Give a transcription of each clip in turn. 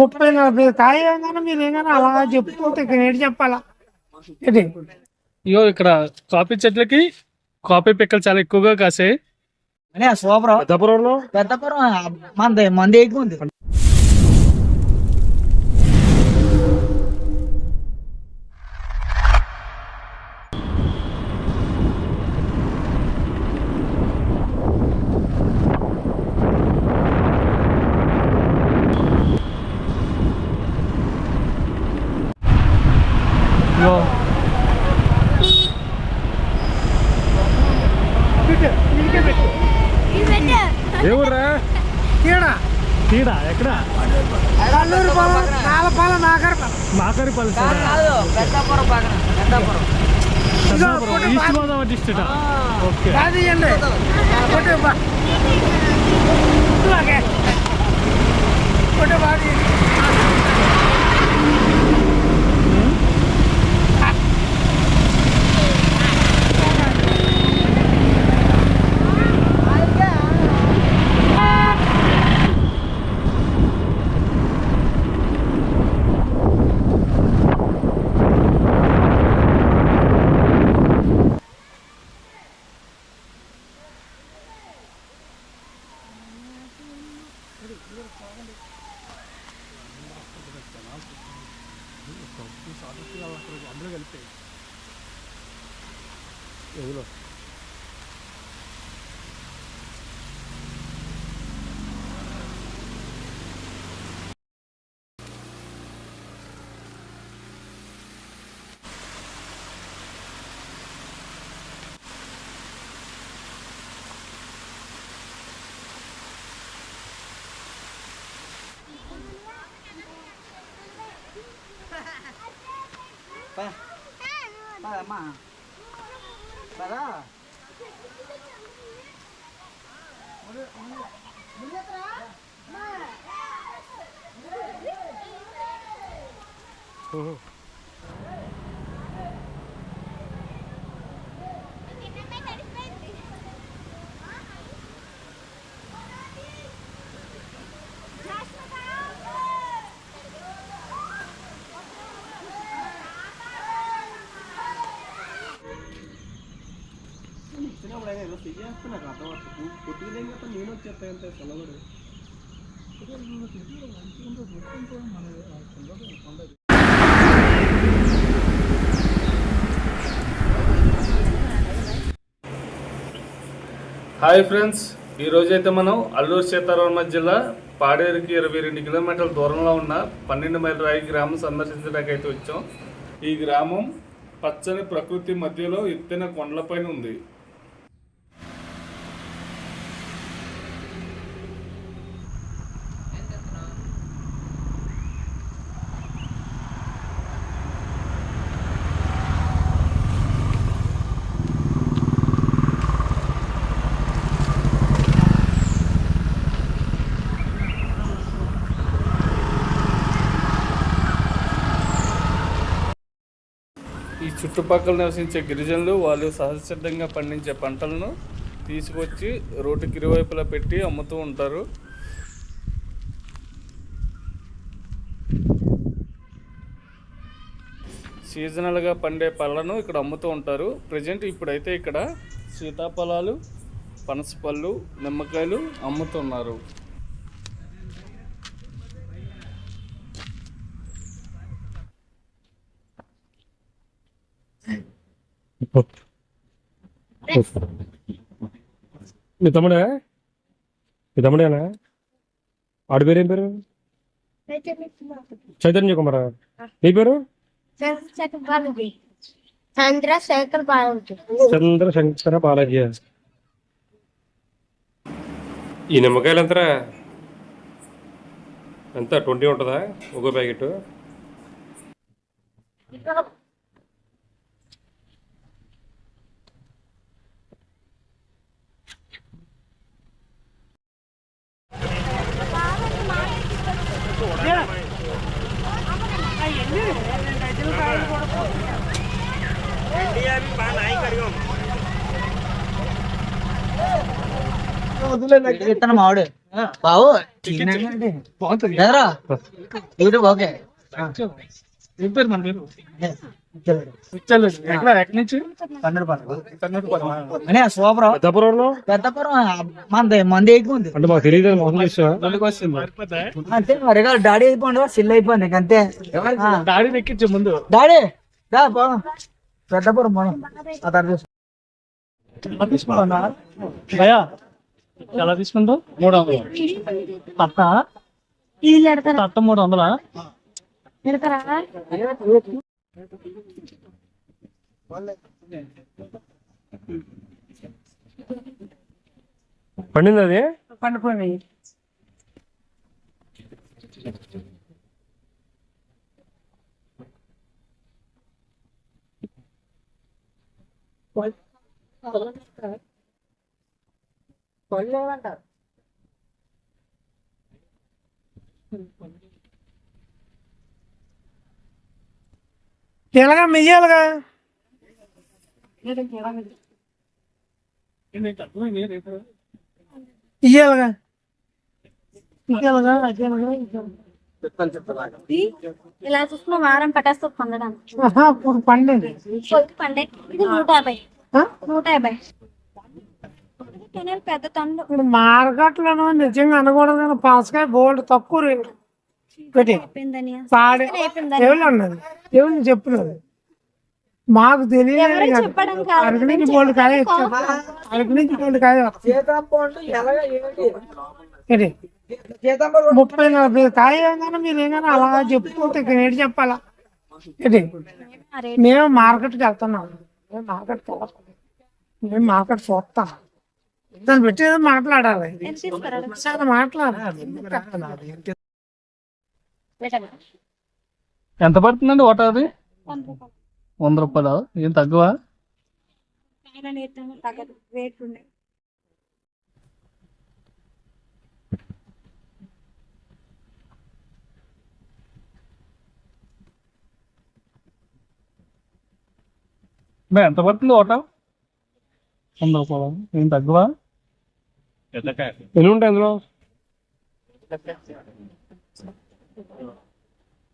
ముప్పై నలభై కాయ మీరు ఏమైనా అలా చెప్పుకుంటే ఇక్కడ ఏంటి చెప్పాలా? ఏంటి? ఇగో ఇక్కడ కాఫీ చెట్లకి కాఫీ పిక్కలు చాలా ఎక్కువగా కాసాయి. సూపర్. పెద్దపురంలో? పెద్దపురం మంది మంది ఎక్కువ ఉంది. East Godavari district okay para ma para Oh. అది నాకు అర్థం అవుతుంది ఇట్లాగే. కొట్టు నేను వచ్చేస్తా అమ్మా చల్లబడు హాయ్ ఫ్రెండ్స్ ఈ రోజైతే మనం అల్లూరు సీతారామ జిల్లా పాడేరుకి ఇరవై రెండు కిలోమీటర్ల దూరంలో ఉన్న పన్నెండు మైల రాయి గ్రామం సందర్శించడానికి అయితే వచ్చాం. ఈ గ్రామం పచ్చని ప్రకృతి మధ్యలో ఎత్తైన కొండలపైన ఉంది. చుట్టుపక్కల నివసించే గిరిజనులు వాళ్ళు సహజసిద్ధంగా పండించే పంటలను తీసుకొచ్చి రోడ్డుకి ఇరువైపులా పెట్టి అమ్ముతూ ఉంటారు. సీజనల్గా పండే పళ్ళను ఇక్కడ అమ్ముతూ ఉంటారు. ప్రజెంట్ ఇప్పుడైతే ఇక్కడ సీతాఫలాలు పనసపళ్ళు నిమ్మకాయలు అమ్ముతున్నారు. మీ తమ్ముడే? మీ తమ్ముడేనా? ఆడి పేరు ఏం పేరు? చైతన్య కుమార్. నీ పేరు చంద్రశేఖర్ బాలాజీ బాలాజీ చంద్ర శంకర బాలాజీ. ఈ నిమ్మకాయలు ఎంతరా? ఎంత? ట్వంటీ ఉంటుందా? ఒక్కో ప్యాకెట్. బావు యూట్యూబ్ ఓకే. ఏం పేరు మన పేరు? మంది అంటే మాకు తెలియదు? అంతే మరి డాడీ అయిపోయింది సిల్ అయిపోయింది అంతే. ఎక్కించు ముందు. డాడీ దా పోదాం పెద్దపురం పోదాం. ఆ తర్వాత ఎలా తీసుకుంటావు? మూడు వందలు తట్ట తట్ట మూడు వందలా పండింది అది పండుకోండి ఎలాగా మెయ్యాలిగా? ఇయ్యాలిగా? ఇలా చూసుకున్న వారం పట్టేస్తుంది పండింది. పొద్దు పండే ఇది నూట యాభై. ఆ? నూట యాభై. పెద్ద మార్కెట్లో నిజంగా అనకూడదు కానీ పాసకాయ బోల్డ్ తక్కువ రేటు. పెట్టి అయిపోయిందని. పాడే అయిపోయిందని. ఎవరు అన్నది? ఎవరు చెప్పినది? మాకు తెలియదు. అరకు నుంచి బోల్డ్ కాయ వచ్చాడు అరకు నుంచి బోల్డ్ కాయ ముప్పై నలభై కాయ ఏమన్నా మీరు ఏమైనా అలా చెప్పుకుంటే ఇక్కడ ఏంటి చెప్పాలా? ఏంటి? మేము మార్కెట్కి వెళ్తున్నాం. మేము మార్కెట్కి వెళ్ళాలి మేము మార్కెట్ చూస్తాం. దాన్ని పెట్టి ఏదో మాట్లాడాలి? మాట్లాడాలి. ఎంత పడుతుందండి ఓట అది? వంద రూపాయలు. ఏం తక్కువ? ఎంత పడుతుంది ఓట వంద రూపాయలు? ఏం తక్కువ? ఎన్ని ఉంటాయి అందులో?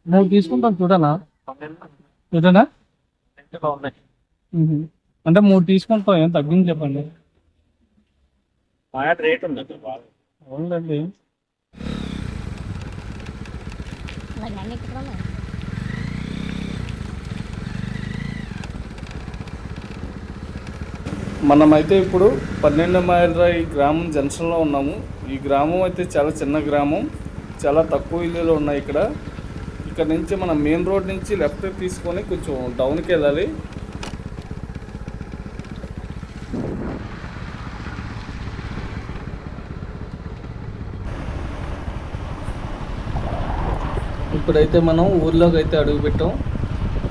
మూడు తీసుకుంటాను చూడనా? చూడనా. అంటే మూడు తీసుకుంటాం ఏం తగ్గింది చెప్పండి. అవునండి మనమైతే ఇప్పుడు పన్నెండు మైళ్ళ ఈ గ్రామం జంక్షన్లో ఉన్నాము. ఈ గ్రామం అయితే చాలా చిన్న గ్రామం. చాలా తక్కువ ఇల్లులు ఉన్నాయి ఇక్కడ. ఇక్కడ నుంచి మనం మెయిన్ రోడ్ నుంచి లెఫ్ట్ తీసుకొని కొంచెం డౌన్కి వెళ్ళాలి. ఇప్పుడైతే మనం ఊర్లోకి అయితే అడుగు పెట్టాం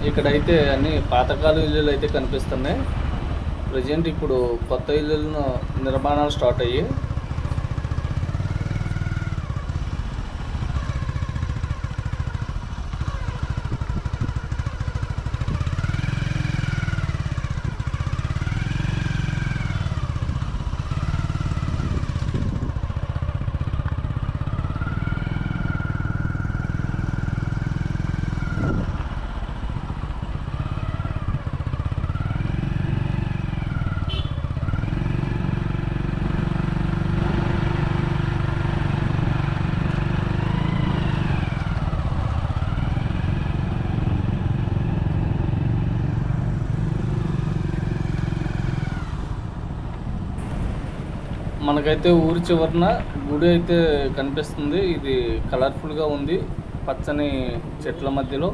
ఇక్కడైతే అన్ని పాతకాల ఇల్లులు అయితే కనిపిస్తున్నాయి. ప్రజెంట్ ఇప్పుడు కొత్త ఇల్లులను నిర్మాణాలు స్టార్ట్ అయ్యి మనకైతే ఊరి చివరన గుడి అయితే కనిపిస్తుంది. ఇది కలర్ఫుల్గా ఉంది. పచ్చని చెట్ల మధ్యలో.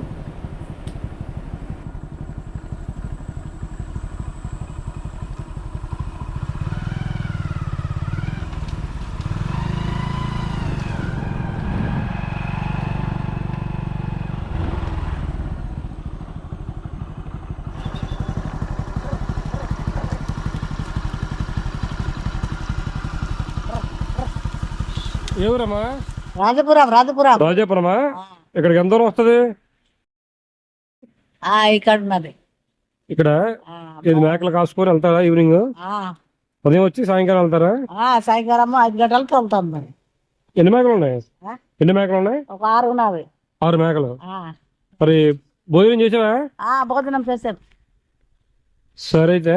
రాజపురం రాజపురం. రాజాపురమా? ఇక్కడికి ఎంత దూరం వస్తుంది? ఆ ఇక్కడ ఉన్నది. ఇక్కడ? ఇది మేకలు కాసుకొని వెళ్తారా ఈవినింగ్? ఉదయం వచ్చి సాయంకాలం వెళ్తారా? ఆ, సాయంకాలం ఐదు గంటలకు వెళ్తాం మరి. ఎన్ని మేకలు ఉన్నాయి? ఎన్ని మేకలు ఉన్నాయి ఒక ఆరు ఉన్నవి. ఆరు మేకలు. మరి భోజనం చేసావా? భోజనం చేసాం. సరే అయితే.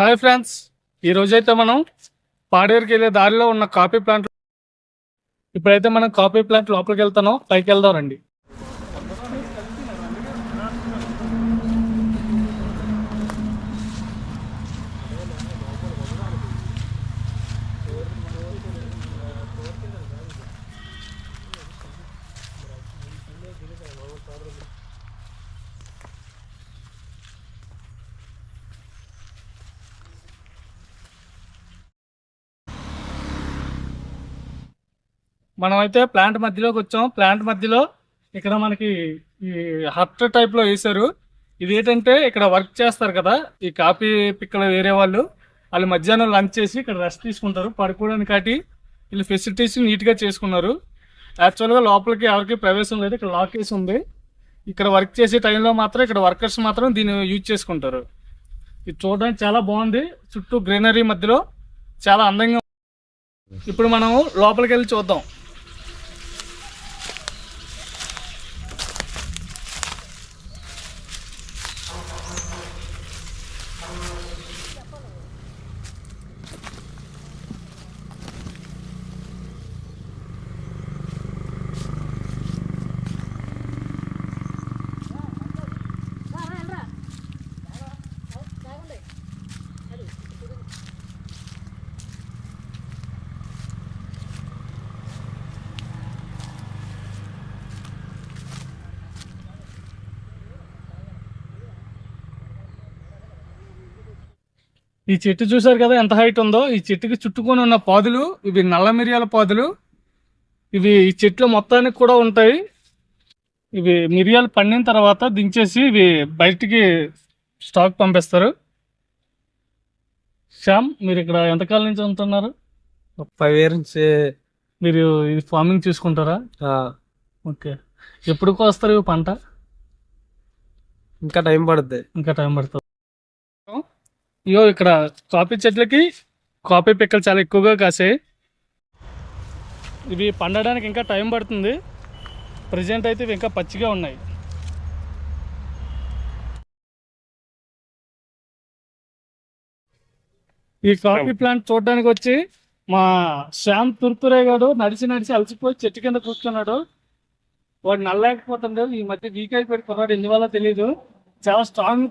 Hi friends. ఈ రోజైతే మనం పాడేరుకి వెళ్ళే దారిలో ఉన్న కాఫీ ప్లాంట్ ఇప్పుడైతే మనం కాఫీ ప్లాంట్ లోపలికి వెళ్తానో పైకి వెళ్దాం రండి. మనం అయితే ప్లాంట్ మధ్యలోకి వచ్చాం. ప్లాంట్ మధ్యలో ఇక్కడ మనకి ఈ హట్ టైప్లో వేశారు. ఇది ఏంటంటే ఇక్కడ వర్క్ చేస్తారు కదా ఈ కాఫీ పిక్కల వేరే వాళ్ళు. వాళ్ళు మధ్యాహ్నం లంచ్ చేసి ఇక్కడ రెస్ట్ తీసుకుంటారు. పడుకోవడానికి కాటి వీళ్ళు ఫెసిలిటీస్ నీట్గా చేసుకున్నారు. యాక్చువల్గా లోపలికి ఎవరికి ప్రవేశం లేదు. ఇక్కడ లాక్ వేసి ఉంది. ఇక్కడ వర్క్ చేసే టైంలో మాత్రం ఇక్కడ వర్కర్స్ మాత్రం దీన్ని యూజ్ చేసుకుంటారు. ఇది చూడడానికి చాలా బాగుంది. చుట్టూ గ్రీనరీ మధ్యలో చాలా అందంగా ఇప్పుడు మనం లోపలికి వెళ్ళి చూద్దాం. ఈ చెట్టు చూసారు కదా ఎంత హైట్ ఉందో? ఈ చెట్టుకి చుట్టుకొని ఉన్న పాదులు ఇవి నల్ల మిరియాల పాదులు. ఇవి ఈ చెట్లు మొత్తానికి కూడా ఉంటాయి. ఇవి మిరియాలు పండిన తర్వాత దించేసి ఇవి బయటికి స్టాక్ పంపిస్తారు. శ్యామ్ మీరు ఇక్కడ ఎంతకాలం నుంచి ఉంటున్నారు? ముప్పై వేలు నుంచి. మీరు ఇది ఫార్మింగ్ చూసుకుంటారా? ఓకే. ఎప్పుడు కోస్తారు ఇవి పంట? ఇంకా టైం పడుద్ది. ఇంకా టైం పడుతుంది. ఇయో ఇక్కడ కాఫీ చెట్లకి కాఫీ పిక్కలు చాలా ఎక్కువగా కాసాయి. ఇవి పండడానికి ఇంకా టైం పడుతుంది. ప్రజెంట్ అయితే ఇవి ఇంకా పచ్చిగా ఉన్నాయి. ఈ కాఫీ ప్లాంట్ చూడడానికి వచ్చి మా శ్యామ్ తుర్తురే గారు నడిచి నడిచి అలసిపోయి చెట్టు కింద కూర్చున్నాడు. వాడు నల్లలేకపోతుండే. ఈ మధ్య వీక్ అయిపోయి కుర్రాడు ఎందువల్ల తెలియదు చాలా స్ట్రాంగ్